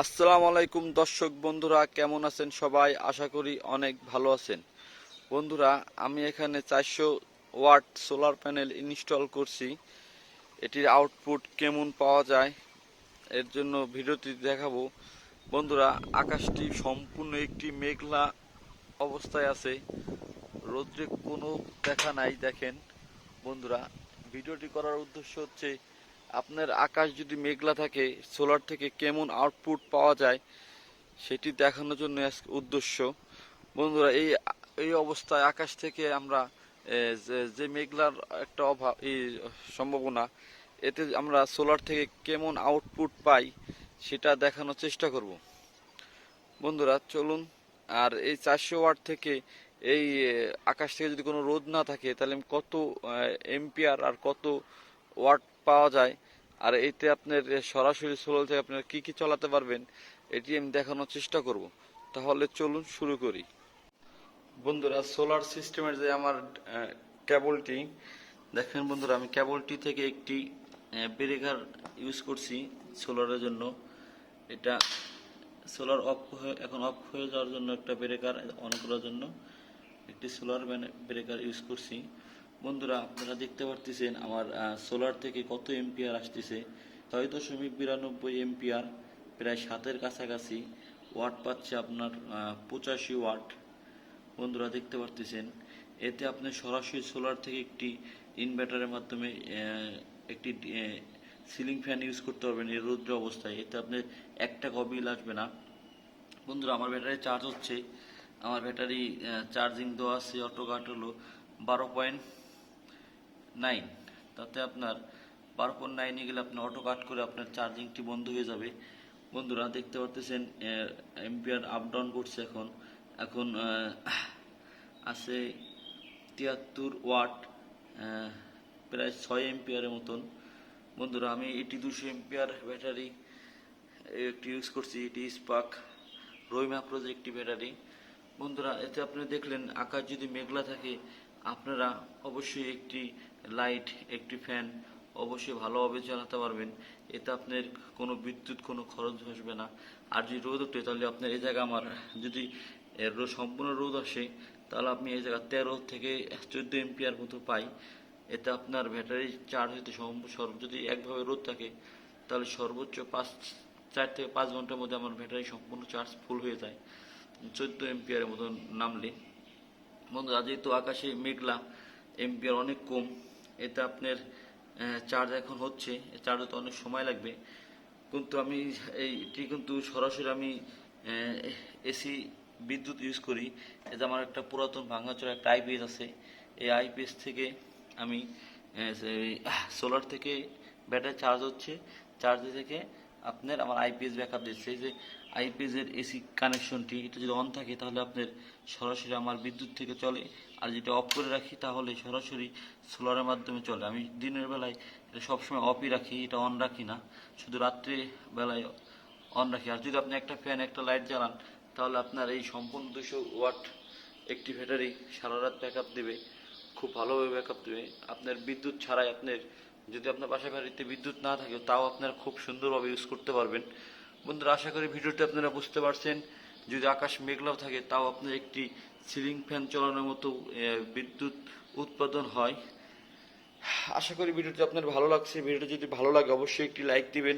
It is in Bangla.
আসসালামু আলাইকুম দর্শক বন্ধুরা, কেমন আছেন সবাই? আশা করি অনেক ভালো আছেন। বন্ধুরা, আমি এখানে চারশো ওয়াট সোলার প্যানেল ইনস্টল করছি। এটির আউটপুট কেমন পাওয়া যায় এর জন্য ভিডিওটি দেখাবো। বন্ধুরা, আকাশটি সম্পূর্ণ একটি মেঘলা অবস্থায় আছে। রৌদ্রে কোনো দেখা নাই, দেখেন। বন্ধুরা, ভিডিওটি করার উদ্দেশ্য হচ্ছে আপনার আকাশ যদি মেঘলা থাকে সোলার থেকে কেমন আউটপুট পাওয়া যায়, সেটি দেখানোর জন্য উদ্দেশ্য। বন্ধুরা, এই এই অবস্থায় আকাশ থেকে আমরা যে- যে মেঘলার একটা অভাব, এই সম্ভাবনা, এতে আমরা সোলার থেকে কেমন আউটপুট পাই, সেটা দেখানোর চেষ্টা করব। বন্ধুরা, চলুন, আর এই চারশো ওয়াট থেকে এই আকাশ থেকে যদি কোনো রোদ না থাকে, তাহলে কত এম্পিয়ার আর কত ওয়াট পাওয়া যায়। আর এতে আপনার সরাসরি সোলার থেকে আপনারা কি কি চালাতে পারবেন, এটি আমি দেখানোর চেষ্টা করব। তাহলে চলুন শুরু করি। বন্ধুরা, সোলার সিস্টেমের যে আমার কেবলটি, দেখেন বন্ধুরা, আমি কেবলটি থেকে একটি ব্রেকার ইউজ করছি সোলারের জন্য। এটা সোলার অফ হয়ে, এখন অফ হয়ে যাওয়ার জন্য একটা ব্রেকার অন করার জন্য একটি সোলার ব্রেকার ইউজ করছি। বন্ধুরা, আপনারা দেখতে পারতেছেন আমার সোলার থেকে কত এম্পিয়ার আসতেছে। ছয় দশমিক বিরানব্বই এম্পিয়ার প্রায় সাতের কাছাকাছি। ওয়াট পাচ্ছে আপনার পঁচাশি ওয়াট বন্ধুরা, দেখতে পারতেছেন। এতে আপনি সরাসরি সোলার থেকে একটি ইনভার্টারের মাধ্যমে একটি সিলিং ফ্যান ইউজ করতে পারবেন এই রৌদ্র অবস্থায়। এতে আপনার একটা বিল আসবে না। বন্ধুরা, আমার ব্যাটারি চার্জ হচ্ছে। আমার ব্যাটারি চার্জিং দেওয়া আছে অটো কাট হলো বারো পয়েন্ট নাইন তাতে আপনার পয়েন্ট নাইনে গেলে আপনার অটো কাট করে আপনার চার্জিংটি বন্ধ হয়ে যাবে। বন্ধুরা, দেখতে পারতেছেন এম্পিয়ার আপ ডাউন করছে এখন। এখন আছে তিয়াত্তর ওয়াট প্রায় ছয় এম্পিয়ারের মতন। বন্ধুরা, আমি এটি দুশো এম্পিয়ার ব্যাটারি একটি ইউজ করছি, এটি স্পার্ক রহিমা প্রজেক্ট ব্যাটারি বন্ধুরা, এতে আপনি দেখলেন, আকাশ যদি মেঘলা থাকে আপনারা অবশ্যই একটি লাইট, একটি ফ্যান অবশ্যই ভালোভাবে চালাতে পারবেন। এতে আপনার কোনো বিদ্যুৎ, কোনো খরচ আসবে না। আর যদি রোদ ওঠে তাহলে আপনার এই জায়গা আমার যদি সম্পূর্ণ রোদ আসে, তাহলে আপনি এই জায়গা তেরো থেকে চোদ্দ এম্পিয়ার মতো পাই। এতে আপনার ব্যাটারি চার্জ হতে সর্ব যদি একভাবে রোদ থাকে, তাহলে সর্বোচ্চ পাঁচ, চার থেকে পাঁচ ঘণ্টার মধ্যে আমার ব্যাটারি সম্পূর্ণ চার্জ ফুল হয়ে যায়। চোদ্দ এম্পিয়ারের মতন নামলে। বন্ধুরা যেহেতু আকাশে মেঘলা এম্পিয়ার অনেক কম এতে আপনার চার্জ এখন হচ্ছে চার্জ হতে অনেক সময় লাগবে কিন্তু আমি এইটি কিন্তু সরাসরি আমি এসি বিদ্যুৎ ইউজ করি এতে আমার একটা পুরাতন ভাঙাচোরা একটা আইপিএস আছে এই আইপিএস থেকে আমি সোলার থেকে ব্যাটারি চার্জ হচ্ছে চার্জ থেকে আপনার, আমার আইপিএস ব্যাকআপ দিচ্ছে যে আইপিএস এর এসি কানেকশনটি এটা যদি অন থাকে, তাহলে আপনার সরাসরি আমার বিদ্যুৎ থেকে চলে। আর যেটা অফ করে রাখি, তাহলে সরাসরি সোলারের মাধ্যমে চলে। আমি দিনের বেলায় এটা সবসময় অফই রাখি, এটা অন রাখি না। শুধু রাত্রে বেলায় অন রাখি। আর যদি আপনি একটা ফ্যান একটা লাইট জ্বালান, তাহলে আপনার এই সম্পূর্ণ দুশো ওয়াট একটি ব্যাটারি সারা রাত ব্যাকআপ দেবে। খুব ভালোভাবে ব্যাকআপ দেবে। আপনার বিদ্যুৎ ছাড়াই আপনার যদি আপনার বাসা বাড়িতে বিদ্যুৎ না থাকে, তাও আপনারা খুব সুন্দরভাবে ইউজ করতে পারবেন। বন্ধুরা, আশা করি ভিডিওটি আপনারা বুঝতে পারছেন। যদি আকাশ মেঘলাও থাকে, তাও আপনার একটি সিলিং ফ্যান চালানোর মতো বিদ্যুৎ উৎপাদন হয়। আশা করি ভিডিওটি আপনার ভালো লাগছে। ভিডিওটি যদি ভালো লাগে, অবশ্যই একটি লাইক দিবেন।